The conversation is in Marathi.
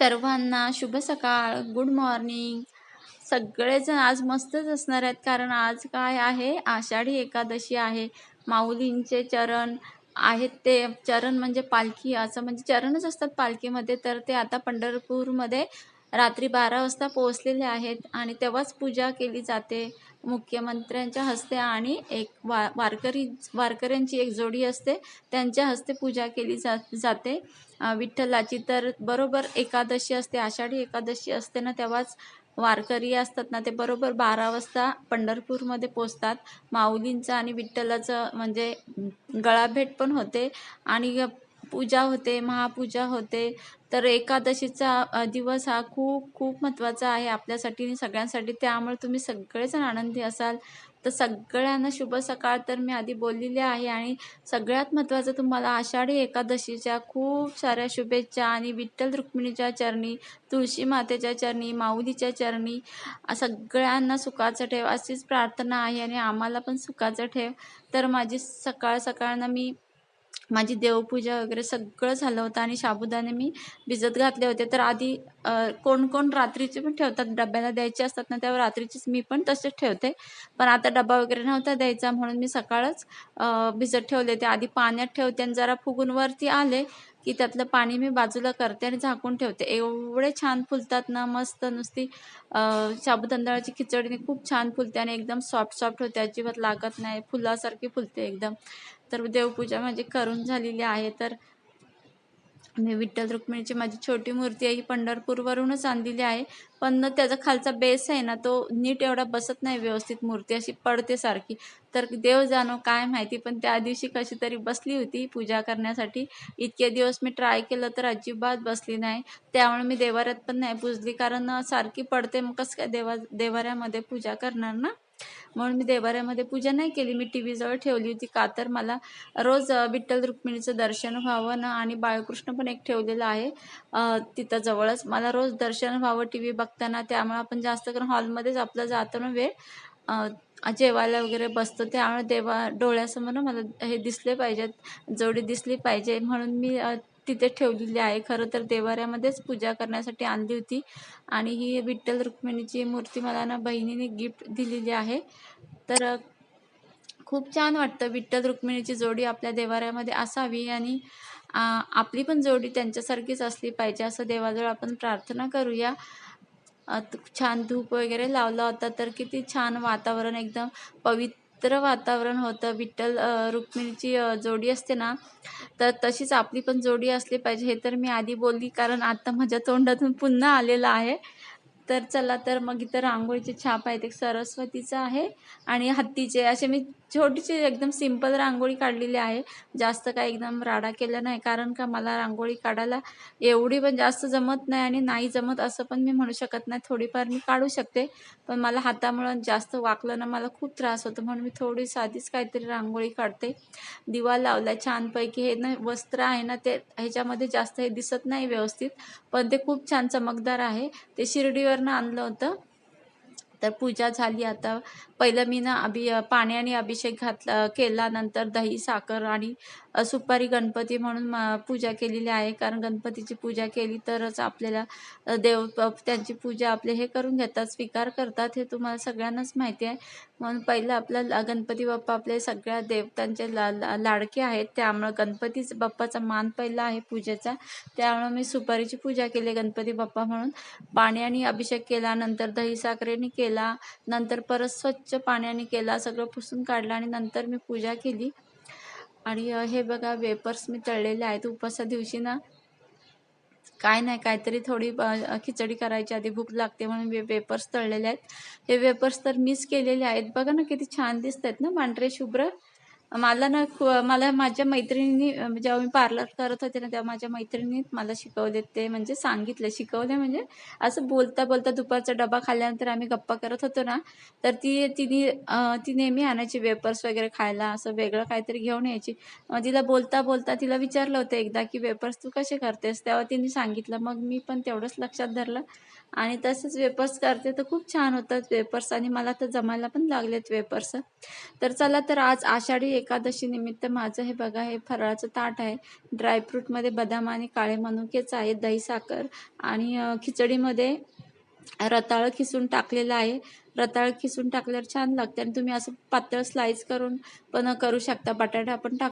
सर्वांना शुभ सकाळ गुड मॉर्निंग. सगळेजण आज मस्तच असणार आहेत कारण आज काय आहे? आषाढी एकादशी आहे. माऊलींचे चरण आहेत ते. चरण म्हणजे पालखी. असं म्हणजे चरणच असतात पालखीमध्ये तर ते आता पंढरपूरमध्ये रात्री बारा वाजता पोहोचलेले आहेत आणि तेव्हाच पूजा केली जाते. मुख्यमंत्र्यांच्या हस्ते आणि एक वा वारकरी वारकऱ्यांची एक जोडी असते. त्यांच्या हस्ते पूजा केली जा जाते. विठ्ठलाची. तर बरोबर एकादशी असते आषाढी एकादशी असते ना तेव्हाच वारकरी असतात ना ते बरोबर बारा वाजता पंढरपूरमध्ये पोचतात. माऊलींचं आणि विठ्ठलाचं म्हणजे गळाभेट पण होते आणि पूजा होते महापूजा होते. तर एकादशीचा दिवस हा खूप खूप महत्त्वाचा आहे आपल्यासाठी आणि सगळ्यांसाठी. त्यामुळे तुम्ही सगळेजण आनंदी असाल. तर सगळ्यांना शुभ सकाळ तर मी आधी बोललेली आहे आणि सगळ्यात महत्त्वाचं तुम्हाला आषाढी एकादशीच्या खूप साऱ्या शुभेच्छा आणि विठ्ठल रुक्मिणीच्या चरणी तुळशी मातेच्या चरणी माऊलीच्या चरणी सगळ्यांना सुखाचं ठेव अशीच प्रार्थना आहे आणि आम्हाला पण सुखाचं ठेव. तर माझी सकाळ सकाळनं मी माझी देवपूजा वगैरे सगळं झालं होतं आणि साबुदाणे मी भिजत घातले होते. तर आधी कोण कोण रात्रीचे पण ठेवतात डब्याला द्यायचे असतात ना त्यावर रात्रीचेच मी पण तसेच ठेवते. पण आता डबा वगैरे नव्हता द्यायचा म्हणून मी सकाळच भिजत ठेवले ते आधी पाण्यात ठेवते आणि जरा फुगून वरती आले. की त्यातलं पाणी मी बाजूला करते आणि झाकून ठेवते. एवढे छान फुलतात ना मस्त नुसती साबुतांदळाची खिचडीने खूप छान फुलते आणि एकदम सॉफ्ट सॉफ्ट होते. अजिबात लागत नाही. फुलासारखी फुलते एकदम. तर देवपूजा माझी करून झालेली आहे. तर मी विठ्ठल रुक्मिणीची माझी छोटी मूर्ती आहे ही पंढरपूरवरूनच आणलेली आहे. पण त्याचा खालचा बेस आहे ना तो नीट एवढा बसत नाही व्यवस्थित मूर्ती अशी पडते सारखी. तर देव जाणो काय माहिती पण त्या दिवशी कशी तरी बसली होती पूजा करण्यासाठी. इतके दिवस मी ट्राय केलं तर अजिबात बसली नाही. त्यामुळे मी देवाऱ्यात पण नाही पुजली कारण सारखी पडते. मग कसं काय देवा देवाऱ्यामध्ये पूजा करणार ना? म्हणून मी देवाऱ्यामध्ये पूजा नाही केली. मी टी व्हीजवळ ठेवली होती. का तर मला रोज विठ्ठल रुक्मिणीचं दर्शन व्हावं ना आणि बाळकृष्ण पण एक ठेवलेलं आहे तिथं जवळच. मला रोज दर्शन व्हावं टी व्ही बघताना. त्यामुळे आपण जास्त करून हॉलमध्येच आपलं जातो ना वेळ. जेवायला वगैरे बसतो. त्यामुळे देवा डोळ्यासमोर मला हे दिसले पाहिजेत. जोडी दिसली पाहिजे. म्हणून मी तिथे ठेवलेली आहे. खरं तर देवाऱ्यामध्येच पूजा करण्यासाठी आणली होती. आणि ही विठ्ठल रुक्मिणीची मूर्ती मला ना बहिणीने गिफ्ट दिलेली आहे. तर खूप छान वाटतं विठ्ठल रुक्मिणीची जोडी आपल्या देवाऱ्यामध्ये असावी आणि आपली पण जोडी त्यांच्यासारखीच असली पाहिजे असं देवाजवळ आपण प्रार्थना करूया. छान धूप वगैरे लावला होता तर किती छान वातावरण एकदम पवित्र पवित्र वातावरण होतं विठ्ठल रुक्मिणीची जोडी असते ना तर तशीच आपली पण जोडी असली पाहिजे. हे तर मी आधी बोलली कारण आता माझ्या तोंडातून पुन्हा आलेलं आहे. तर चला तर मग इथं रांगोळीचे छाप आहेत. एक सरस्वतीचं आहे आणि हत्तीचे. असे मी छोटीशी एकदम सिंपल रांगोळी काढलेली आहे. जास्त काय एकदम राडा केला नाही. कारण का मला रांगोळी काढायला एवढी पण जास्त जमत नाही आणि नाही जमत असं पण मी म्हणू शकत नाही. थोडीफार मी काढू शकते. पण मला हातामुळं जास्त वाकलं ना मला खूप त्रास होतो. म्हणून मी थोडी साधीच काहीतरी रांगोळी काढते. दिवा लावला छानपैकी. हे ना वस्त्र आहे ना ते ह्याच्यामध्ये जास्त हे दिसत नाही व्यवस्थित. पण ते खूप छान चमकदार आहे. ते शिर्डीवरनं आणलं होतं. तर पूजा झाली आता. पहिलं मी ना अभि पाण्याने अभिषेक घातला केला नंतर दही साखर आणि सुपारी गणपती म्हणून पूजा केलेली आहे. कारण गणपतीची पूजा केली तरच आपल्याला देव त्यांची पूजा आपले हे करून घेतात स्वीकार करतात हे तुम्हाला सगळ्यांनाच माहिती आहे. म्हणून पहिलं आपलं गणपती बाप्पा आपले सगळ्या देवतांचे ला लाडके आहेत. त्यामुळं गणपतीच बाप्पाचा मान पहिला आहे पूजेचा. त्यामुळं मी सुपारीची पूजा केली गणपती बाप्पा म्हणून. पाण्याने अभिषेक केला नंतर दही साखरेने केला नंतर परत स्वच्छ पाण्याने केला सगळं पुसून काढलं आणि नंतर मी पूजा केली. आणि हे बघा वेपर्स मी तळलेले आहेत. उपासा दिवशी ना काय नाही काहीतरी थोडी खिचडी करायची आधी भूक लागते म्हणून मी वेपर्स तळलेले आहेत. हे वेपर्स तर मिस केलेले आहेत. बघा ना किती छान दिसत आहेत ना पांढरे शुभ्र. मला ना मला माझ्या मैत्रिणींनी म्हणजे जेव्हा मी पार्लर करत होते ना तेव्हा माझ्या मैत्रिणीत मला शिकवले ते म्हणजे सांगितलं. शिकवले म्हणजे असं बोलता बोलता दुपारचा डबा खाल्ल्यानंतर आम्ही गप्पा करत होतो ना तर ती तिने ती नेहमी आणायची वेपर्स वगैरे खायला असं वेगळं काहीतरी घेऊन यायची. मग तिला बोलता बोलता तिला विचारलं होतं एकदा की वेपर्स तू कसे करतेस? तेव्हा तिने सांगितलं मग मी पण तेवढंच लक्षात धरलं. आणि तसंच वेपर्स करते तर खूप छान होतात वेपर्स आणि मला तर जमायला पण लागलेत वेपर्स तर चला तर आज आषाढी एकादशी निमित्त माझं हे बघा हे फराळाचं ताट आहे. ड्रायफ्रूटमध्ये बदाम आणि काळे मनुकेच आहे दही साखर आणि खिचडीमध्ये रताळं खिसून टाकलेलं आहे. रताळ खिसून टाकल्यावर छान लागते आणि तुम्ही असं पातळ स्लाईस करून पण करू शकता. बटाटा पण टाक